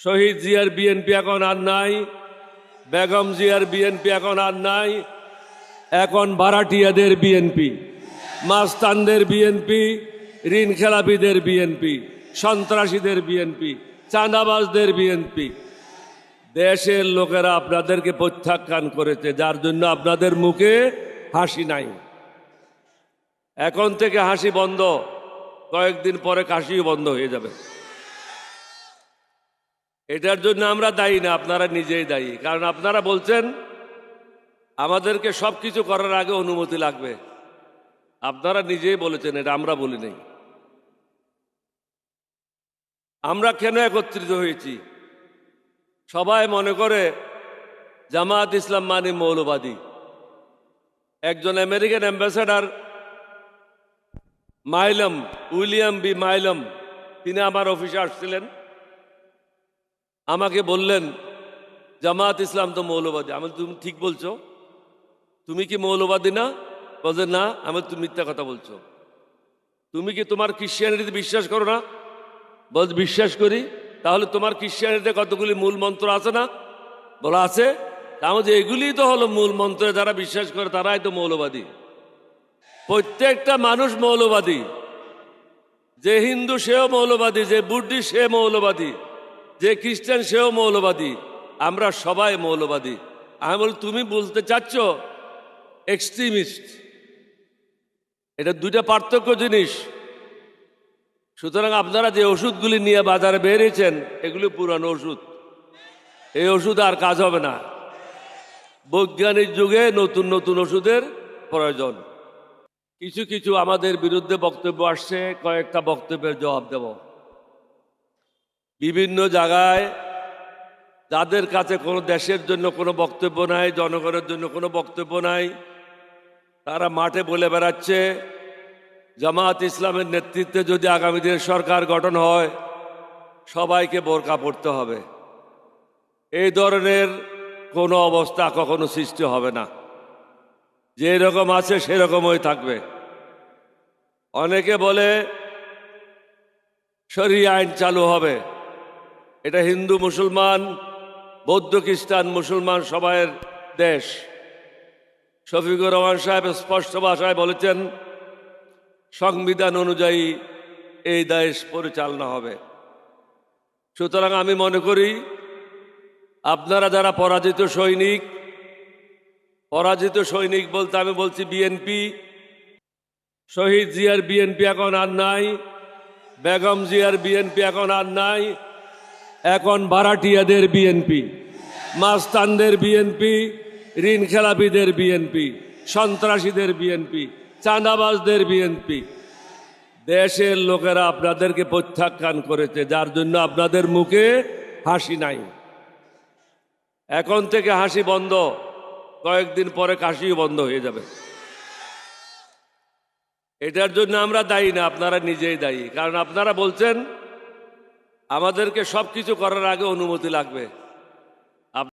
শহীদ জিয়ার বিএনপি এখন আর নাই, বেগম জিয়ার বিএনপি এখন আর নাই, এখন ভাড়াটিয়াদের বিএনপি, মাস্তানদের বিএনপি, ঋণ খেলাপিদের বিএনপি, সন্ত্রাসীদের বিএনপি, চাঁদাবাজদের বিএনপি। দেশের লোকেরা আপনাদেরকে প্রত্যাখ্যান করেছে, যার জন্য আপনাদের মুখে হাসি নাই। এখন থেকে হাসি বন্ধ, কয়েকদিন পরে কাশিও বন্ধ হয়ে যাবে। এটার জন্য আমরা দায়ী না, আপনারা নিজেই দায়ী। কারণ আপনারা বলছেন, আমাদেরকে সব কিছু করার আগে অনুমতি লাগবে। আপনারা নিজেই বলেছেন, এটা আমরা বলি নাই। আমরা কেন একত্রিত হয়েছি? সবাই মনে করে জামাত ইসলাম মানে মৌলবাদী। একজন American ambassador, Milam, William B Milam, তিনি আমার অফিসে আসছিলেন। আমাকে বললেন, জামাত ইসলাম তো মৌলবাদী। আমি তুমি ঠিক বলছো। তুমি কি মৌলবাদী না? বলছে, না। আমি তুমি মিথ্যা কথা বলছো। তুমি কি তোমার খ্রিস্টিয়ানিটিতে বিশ্বাস করো না? বল বিশ্বাস করি। তাহলে তোমার খ্রিস্টিয়ানিতে কতগুলি মূল মন্ত্র আছে না? বলা আছে। তাহলে যে এগুলি তো হলো মূল মন্ত্রে, যারা বিশ্বাস করে তারাই তো মৌলবাদী। প্রত্যেকটা মানুষ মৌলবাদী। যে হিন্দু সেও মৌলবাদী, যে বুদ্ধিস্ট সে মৌলবাদী। যে খ্রিস্টান সেও মৌলবাদী, আমরা সবাই মৌলবাদী। আমি বল, তুমি বলতে চাচ্ছ? এক্সট্রিমিস্ট এটা দুইটা পার্থক্য জিনিস। সুতরাং আপনারা যে ওষুধগুলি নিয়ে বাজারে বেরিয়েছেন, এগুলি পুরানো ওষুধ। এই ওষুধ আর কাজ হবে না। বৈজ্ঞানিক যুগে নতুন নতুন ওষুধের প্রয়োজন। কিছু কিছু আমাদের বিরুদ্ধে বক্তব্য আসছে, কয়েকটা বক্তব্যের জবাব দেব। বিভিন্ন জায়গায় যাদের কাছে কোনো দেশের জন্য কোনো বক্তব্য নাই, জনগণের জন্য কোনো বক্তব্য নাই, তারা মাঠে বলে বেড়াচ্ছে জামাত ইসলামের নেতৃত্বে যদি আগামী দিনের সরকার গঠন হয়, সবাইকে বোরকা পড়তে হবে। এই ধরনের কোনো অবস্থা কখনো সৃষ্টি হবে না। যে রকম আছে সেরকমই থাকবে। অনেকে বলে শরীর আইন চালু হবে। এটা হিন্দু, মুসলমান, বৌদ্ধ, খ্রিস্টান, মুসলমান সবাইয়ের দেশ। শফিকুর রহমান সাহেব স্পষ্ট ভাষায় বলেছেন, সংবিধান অনুযায়ী এই দেশ পরিচালনা হবে। সুতরাং আমি মনে করি, আপনারা যারা পরাজিত সৈনিক পরাজিত সৈনিক বলতে আমি বলছি বিএনপি, শহীদ জিয়ার বিএনপি এখন আর নাই, বেগম জিয়ার বিএনপি এখন আর নাই এখন ভাড়াটিয়াদের বিএনপি, মাস্তানদের বিএনপি, ঋণ খেলাপিদের বিএনপি, সন্ত্রাসীদের বিএনপি, চাঁদাবাজদের বিএনপি। দেশের লোকেরা আপনাদেরকে প্রত্যাখ্যান করেছে, যার জন্য আপনাদের মুখে হাসি নাই। এখন থেকে হাসি বন্ধ, কয়েকদিন পরে কাশিও বন্ধ হয়ে যাবে। এটার জন্য আমরা দায়ী না, আপনারা নিজেই দায়ী। কারণ আপনারা বলছেন আমাদেরকে সব কিছু করার আগে অনুমতি লাগবে।